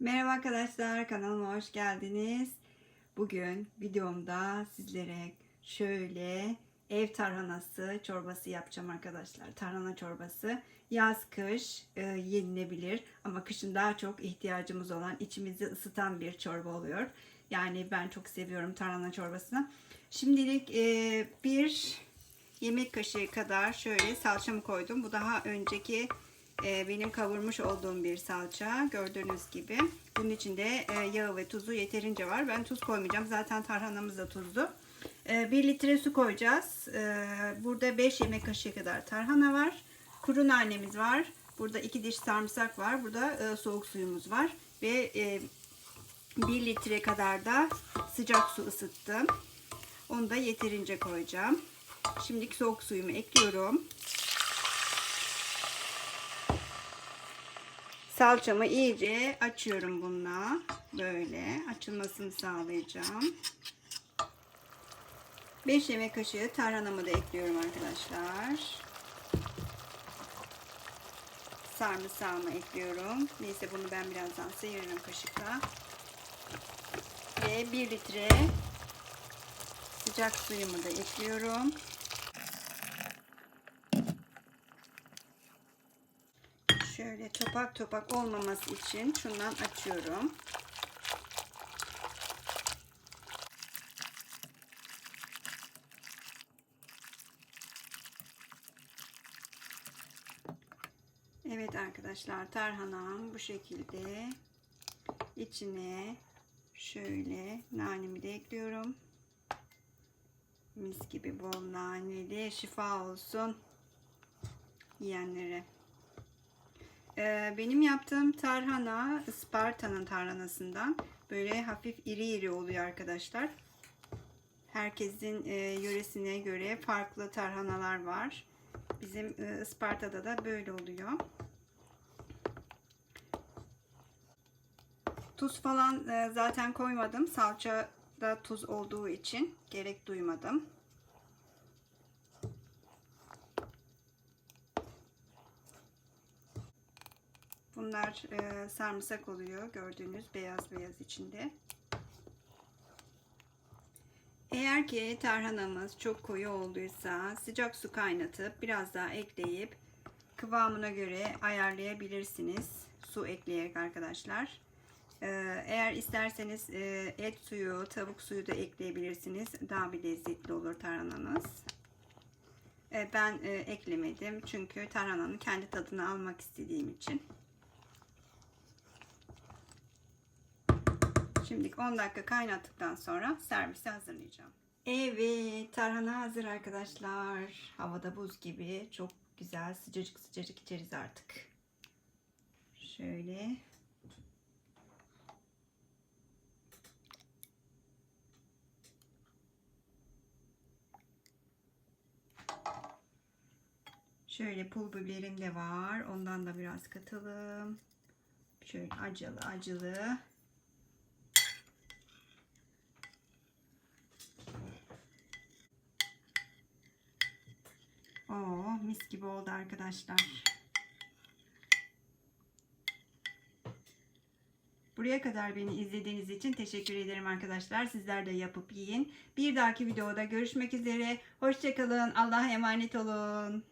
Merhaba arkadaşlar kanalıma hoş geldiniz. Bugün videomda sizlere şöyle ev tarhanası çorbası yapacağım arkadaşlar. Tarhana çorbası yaz kış e, yenilebilir ama kışın daha çok ihtiyacımız olan içimizi ısıtan bir çorba oluyor. Yani ben çok seviyorum tarhana çorbasını. Şimdilik e, bir yemek kaşığı kadar şöyle salçamı koydum. Bu daha önceki e, benim kavurmuş olduğum bir salça gördüğünüz gibi. Bunun içinde e, yağı ve tuzu yeterince var. Ben tuz koymayacağım. Zaten tarhanamız da tuzlu. E, 1 litre su koyacağız. E, burada 5 yemek kaşığı kadar tarhana var. Kuru nanemiz var. Burada 2 diş sarımsak var. Burada soğuk suyumuz var. Ve e, 1 litre kadar da sıcak su ısıttım. Onu da yeterince koyacağım. Şimdiki soğuk suyumu ekliyorum. Salçamı iyice açıyorum bununla. Böyle açılmasını sağlayacağım. 5 yemek kaşığı tarhanamı da ekliyorum arkadaşlar. Sarımsağımı ekliyorum. Neyse bunu ben birazdan sıyırırım kaşıkla. Ve 1 litre sıcak suyumu da ekliyorum. Şöyle topak topak olmaması için şundan açıyorum. Evet arkadaşlar tarhanam bu şekilde içine şöyle nanemi de ekliyorum. Mis gibi bol naneli şifa olsun yiyenlere. Ee, benim yaptığım tarhana Isparta'nın tarhanasından böyle hafif iri iri oluyor arkadaşlar. Herkesin e, yöresine göre farklı tarhanalar var. Bizim e, Isparta'da da böyle oluyor. Tuz falan e, zaten koymadım. Salçada tuz olduğu için gerek duymadım. Bunlar e, sarımsak oluyor. Gördüğünüz beyaz beyaz içinde. Eğer ki tarhanamız çok koyu olduysa sıcak su kaynatıp biraz daha ekleyip kıvamına göre ayarlayabilirsiniz. Su ekleyerek arkadaşlar. Ee, eğer isterseniz e, et suyu, tavuk suyu da ekleyebilirsiniz. Daha bir lezzetli olur tarhananız. Ee, ben e, eklemedim çünkü tarhananın kendi tadını almak istediğim için. Şimdi 10 dakika kaynattıktan sonra servise hazırlayacağım. Evet, tarhana hazır arkadaşlar. Havada buz gibi. Çok güzel, sıcacık sıcacık içeriz artık. Şöyle. Şöyle pul biberim de var. Ondan da biraz katalım. Şöyle acılı acılı. Mis gibi oldu arkadaşlar. Buraya kadar beni izlediğiniz için teşekkür ederim arkadaşlar. Sizler de yapıp yiyin. Bir dahaki videoda görüşmek üzere. Hoşçakalın. Allah'a emanet olun.